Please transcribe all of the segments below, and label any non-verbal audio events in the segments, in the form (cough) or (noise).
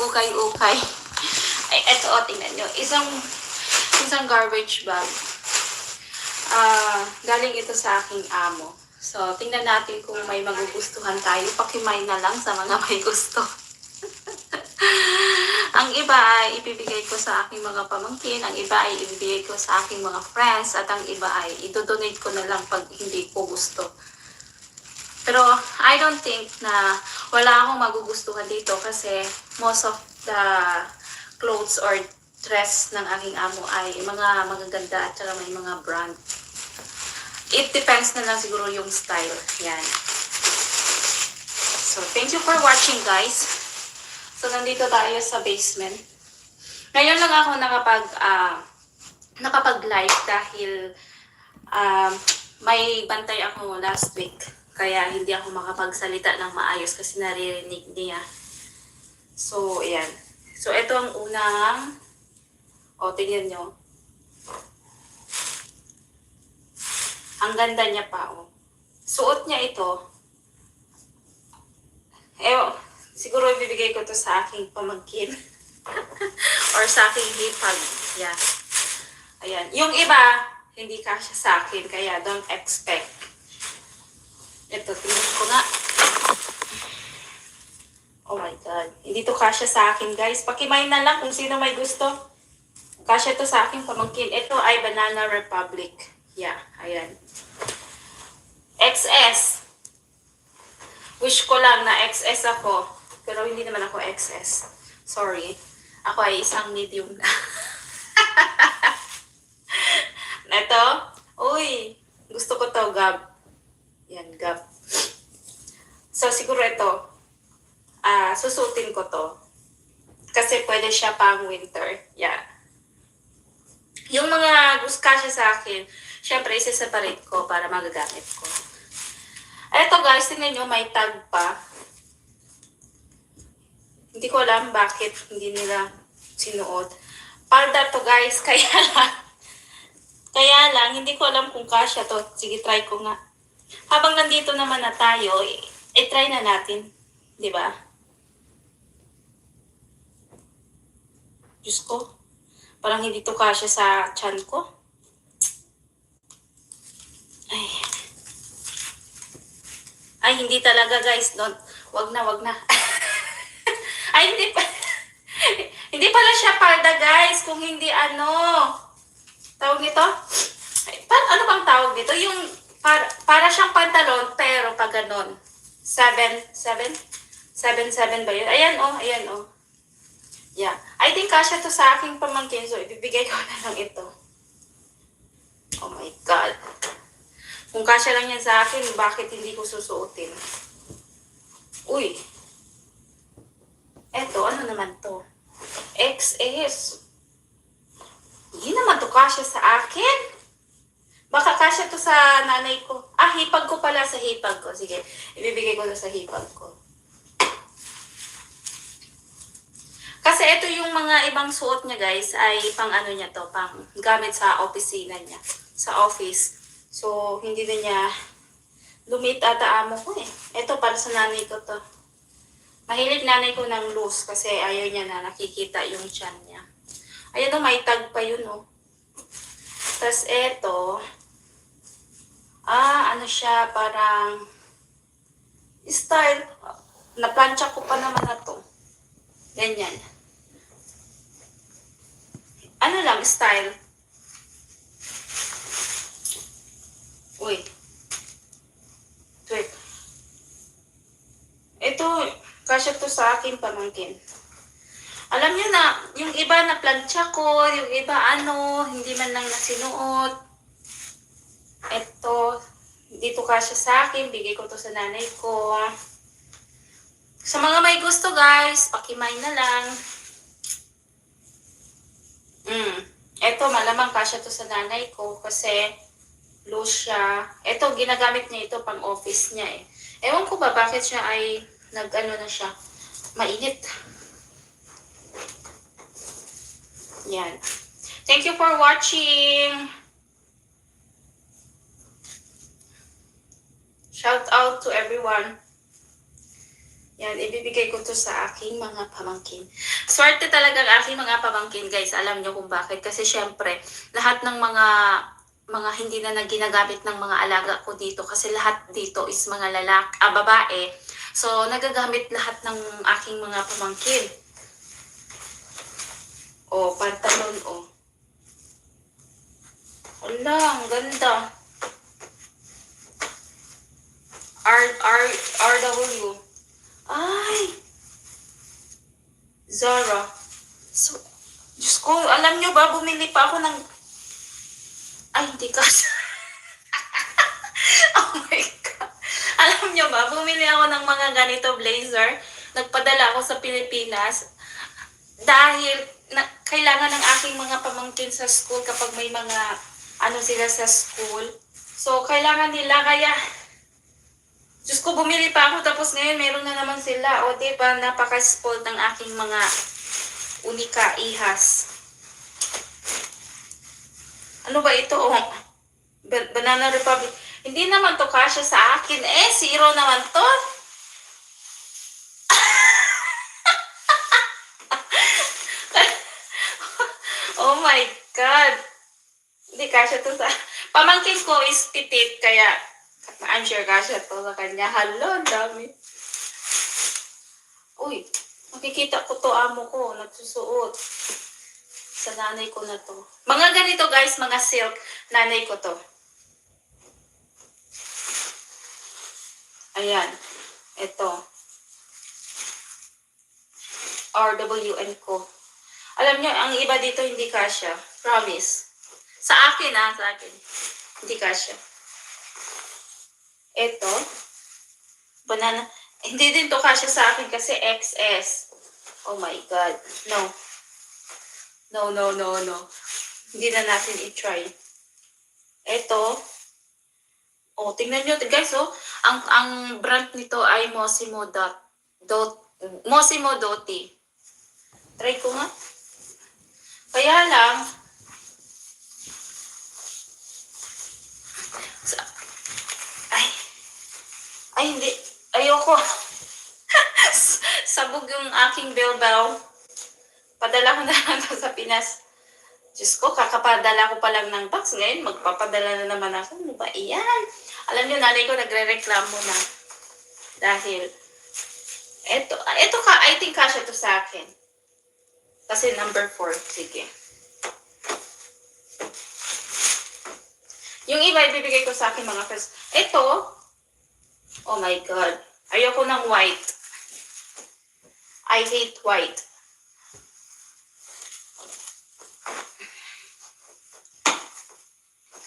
ukay-ukay. Ay, eto, o, tingnan nyo. Isang, isang garbage bag. Ah, galing ito sa aking amo. So, tingnan natin kung may magugustuhan tayo. Pakimay na lang sa mga may gusto. (laughs) ang iba ay ibibigay ko sa aking mga pamangkin, ang iba ay ibibigay ko sa aking mga friends, at ang iba ay idodonate ko na lang pag hindi ko gusto. Pero I don't think na wala akong magugustuhan dito kasi most of the clothes or dress ng aking amo ay mga magaganda at saka may mga brand. It depends na lang siguro yung style. Yan. So, thank you for watching guys. So, nandito tayo sa basement. Ngayon lang ako nakapag, ah, nakapag-live dahil um, may bantay ako last week. Kaya hindi ako makapagsalita ng maayos kasi naririnig niya. So, ayan. So, ito ang unang, o, tingnan nyo. Ang ganda niya pa, o. Suot niya ito. Eh, siguro ibibigay ko to sa aking pamangkin. (laughs) Or sa aking hipag. Yan. Ayan. Yung iba, hindi kasya sa akin. Kaya don't expect. Ito, tingnan ko nga. Oh my God. Hindi to kasya sa akin, guys. Pakimay na lang kung sino may gusto. Kasya to sa aking pamangkin. Ito ay Banana Republic. Yeah, ayan. XS. Wish ko lang na XS ako. Pero hindi naman ako XS. Sorry. Ako ay isang medium na. (laughs) Ito. Uy. Gusto ko to, Gab. Yan, Gab. So, siguro ito. Ah, susutin ko to. Kasi pwede siya pang winter. Yeah. Yung mga gusto kasya sa akin, syempre, isa-separate ko para magagamit ko. Eto guys, tingnan nyo, may tag pa. Hindi ko alam bakit hindi nila sinuot. Palda to guys, (laughs) kaya lang. Kaya lang, hindi ko alam kung kasya to. Sige, try ko nga. Habang nandito naman na tayo, i- i-try na natin. Di ba? Diyos ko. Parang hindi to kasya sa chan ko. Ay. Ay, hindi talaga guys. Don't. Wag na, wag na. (laughs) Ay, hindi pa. (laughs) hindi pala siya palda guys. Kung hindi ano. Tawag nito? Ay, pa, ano bang tawag nito? Yung para, para siyang pantalon pero pag ganon. Seven, seven? Seven, seven ba yun? Ayan oh, ayan oh. Yeah. I think kasya to sa aking pamangkin, so ibibigay ko (laughs) na lang ito. Oh my God. Kung kasya lang yan sa akin, bakit hindi ko susuotin? Uy. Eto, ano naman to? XS. Hindi naman to kasya sa akin. Baka kasya to sa nanay ko. Ah, hipag ko pala sa hipag ko. Sige, ibibigay ko na sa hipag ko. Kasi ito yung mga ibang suot niya guys ay pang ano niya to, pang gamit sa opisina niya, sa office. So, hindi na niya lumit ata amo ko eh. Ito para sa nanay ko to. Mahilig nanay ko ng loose kasi ayaw niya na nakikita yung chan niya. Ayan o, may tag pa yun o. Tapos eto, ah, ano siya, parang style. Naplansya ko pa naman na to. Ganyan. Ano lang, style. Uy. Wait. Ito, kasya to sa akin pamangkin. Alam niyo na, yung iba na plancha ko, yung iba ano, hindi man lang nasinuot. Ito, dito kasya sa akin, bigay ko to sa nanay ko. Sa mga may gusto guys, pakimay na lang. Mm. Ito, malamang kasya to sa nanay ko kasi loose siya. Ito, ginagamit niya ito pang office niya eh. Ewan ko ba bakit siya ay nag-ano na siya. Mainit. Yan. Thank you for watching. Shout out to everyone. Yan, ibibigay ko to sa aking mga pamangkin. Swerte talaga ang aking mga pamangkin, guys. Alam nyo kung bakit. Kasi syempre, lahat ng mga mga hindi na naginagamit ng mga alaga ko dito kasi lahat dito is mga lalak, ah, babae. So, nagagamit lahat ng aking mga pamangkin. O, pantalon, o. Ala, ang ganda. R, R, RW. Ay! Zara. So, Diyos ko, alam nyo ba, bumili pa ako ng... Ay, hindi ka. (laughs) oh my God. Alam nyo ba, bumili ako ng mga ganito blazer. Nagpadala ako sa Pilipinas. Dahil na, kailangan ng aking mga pamangkin sa school kapag may mga ano sila sa school. So, kailangan nila. Kaya, Diyos ko, bumili pa ako tapos ngayon meron na naman sila. O, di ba, napaka-spoiled ng aking mga unika ihas. Ano ba ito? Oh, Ba- Banana Republic. Hindi naman to kasya sa akin. Eh, zero naman to. oh my God. Hindi kasya to sa... Pamangkin ko is petite, kaya I'm sure kasya to sa kanya. Ang dami. Uy, makikita ko to amo ko, nagsusuot. Sa nanay ko na to. Mga ganito guys, mga silk, nanay ko to. Ayan, ito. RWN ko. Alam niyo, ang iba dito hindi kasya. Promise. Sa akin ah, sa akin. Hindi kasya. Ito. Banana. Hindi din to kasya sa akin kasi XS. Oh my God. No. No, no, no, no. Hindi na natin i-try. Ito. Oh, tingnan nyo guys, oh. Ang ang brand nito ay Mosimo Dot. Dot Mosimo Doti. Try ko nga. Kaya lang, ay, ay hindi, ayoko. (laughs) Sabog yung aking bilbao. Padala ko na lang to sa Pinas. Diyos ko, kakapadala ko pa lang ng box. Ngayon, magpapadala na naman ako. Ano ba iyan? Alam niyo, nanay ko nagre-reklamo na. Dahil, eto, eto ka, I think kasya to sa akin. Kasi number 4, sige. Yung iba, ibibigay ko sa akin mga friends. Ito, oh my God, ayoko ng white. I hate white.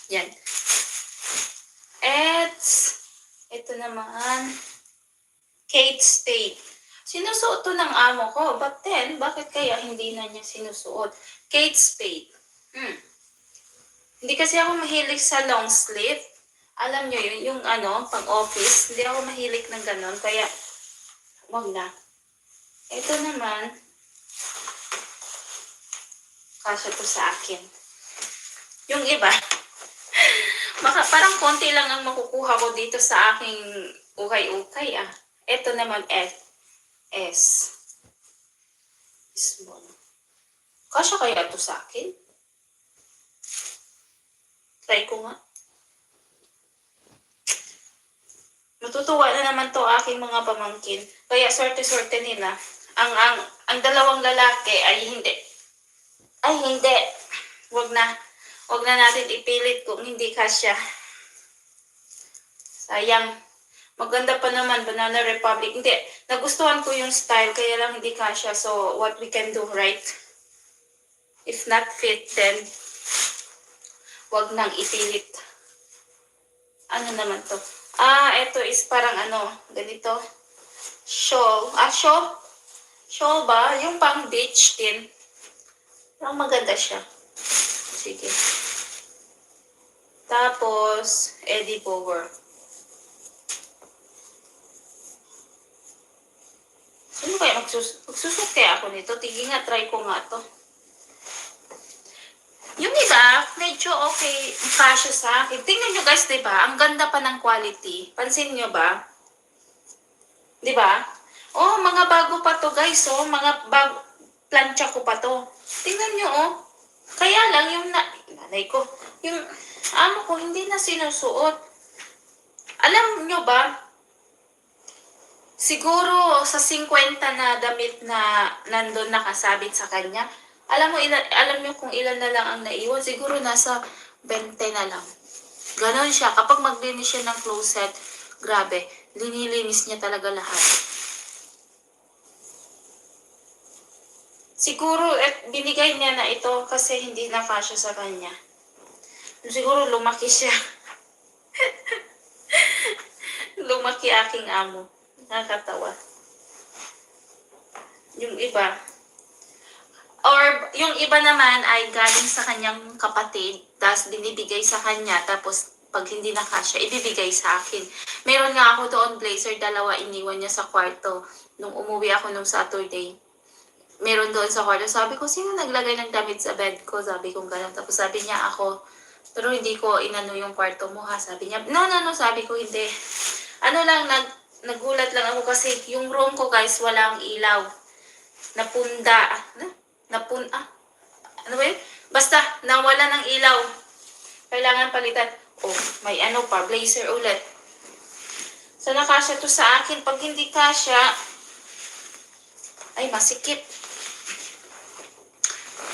Yan. At, ito naman, Kate Spade. Sinusuot to ng amo ko. But then, bakit kaya hindi na niya sinusuot? Kate Spade. Hmm. Hindi kasi ako mahilig sa long sleeve. Alam niyo yun, yung ano, pang office. Hindi ako mahilig ng ganon. Kaya, wag na. Ito naman, kasya to sa akin. Yung iba, (laughs) Baka parang konti lang ang makukuha ko dito sa aking ukay-ukay ah. Ito naman F. S. Small. Kasya kaya to sa akin? Try ko nga. Natutuwa na naman to aking mga pamangkin. Kaya sorte-sorte nila. Ang, ang, ang dalawang lalaki ay hindi. Ay hindi. Wag na. Huwag na natin ipilit kung hindi kasya. Sayang. Maganda pa naman, Banana Republic. Hindi, nagustuhan ko yung style, kaya lang hindi kasya. So, what we can do, right? If not fit, then wag nang ipilit. Ano naman to? Ah, ito is parang ano, ganito. Shawl. Ah, shawl? Shawl ba? Yung pang beach din. Parang maganda siya. Sige. Tapos, Eddie Bauer. Sino kaya magsus magsusot kaya ako nito? Tige nga, try ko nga to. Yung iba, medyo okay, kasya sa akin. Tingnan nyo guys, di ba? Ang ganda pa ng quality. Pansin nyo ba? Di ba? Oh, mga bago pa to guys, oh. Mga bag plancha ko pa to. Tingnan nyo, oh. Kaya lang yung na nanay ko, yung amo ko hindi na sinusuot. Alam nyo ba, siguro sa 50 na damit na nandun nakasabit sa kanya, alam mo, ilan, alam nyo kung ilan na lang ang naiwan, siguro nasa 20 na lang. Ganon siya. Kapag maglinis siya ng closet, grabe, linilinis niya talaga lahat. Siguro, eh, binigay niya na ito kasi hindi na kasya sa kanya. Siguro lumaki siya. (laughs) lumaki aking amo. Nakakatawa. Yung iba. Or yung iba naman ay galing sa kanyang kapatid, tapos binibigay sa kanya, tapos pag hindi na kasya, ibibigay sa akin. Meron nga ako doon blazer, dalawa iniwan niya sa kwarto nung umuwi ako nung Saturday meron doon sa kwarto. Sabi ko, sino naglagay ng damit sa bed ko? Sabi ko gano'n. Tapos sabi niya ako, pero hindi ko inano yung kwarto mo ha. Sabi niya, no, no, no. Sabi ko, hindi. Ano lang, nag, nagulat lang ako kasi yung room ko guys, walang ilaw. Napunda. Ano? Napun, ah. Ano ba yun? Basta, nawala ng ilaw. Kailangan palitan. Oh, may ano pa, blazer ulit. So, nakasya to sa akin. Pag hindi kasya, ay, masikip.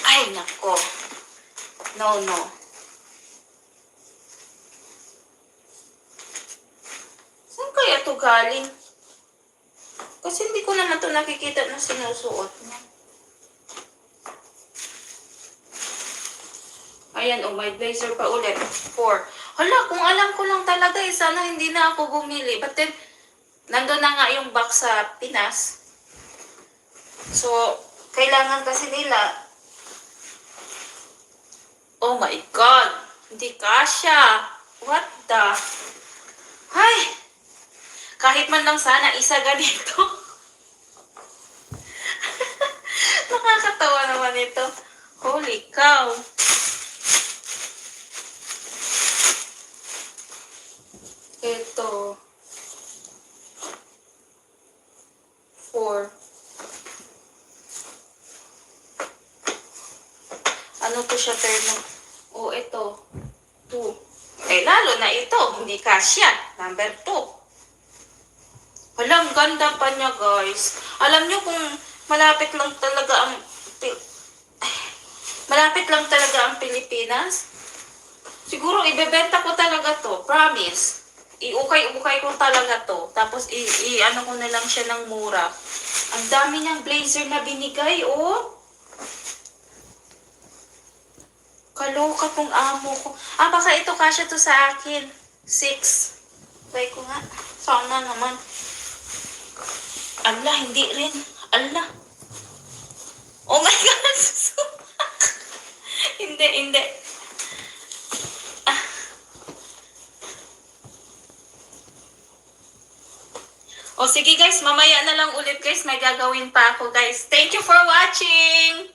Ay, nako. No, no. Saan kaya to galing? Kasi hindi ko naman to nakikita na sinusuot niya. Ayan, oh, may blazer pa ulit. Four. Hala, kung alam ko lang talaga, eh, sana hindi na ako bumili. But then, nandun na nga yung box sa Pinas. So, kailangan kasi nila Oh my God! Hindi kasha! What the? Ay! Kahit man lang sana isa ganito. (laughs) Nakakatawa naman ito. Holy cow! Ito. Four. Ano to siya termo? O, ito. Two. Eh, lalo na ito. Hindi kasya. Number two. Walang ganda pa niya, guys. Alam niyo kung malapit lang talaga ang... (sighs) Malapit lang talaga ang Pilipinas. Siguro, ibebenta ko talaga to. Promise. Iukay-ukay ko talaga to. Tapos, i-ano ko na lang siya ng mura. Ang dami niyang blazer na binigay, oh. Kaloka tong amo ko. Ah, baka ito kasya to sa akin. Six. Try ko nga. Sana naman. Ala, hindi rin. Ala. Oh my (laughs) God! hindi, hindi. Ah. O sige guys, mamaya na lang ulit guys. May gagawin pa ako guys. Thank you for watching!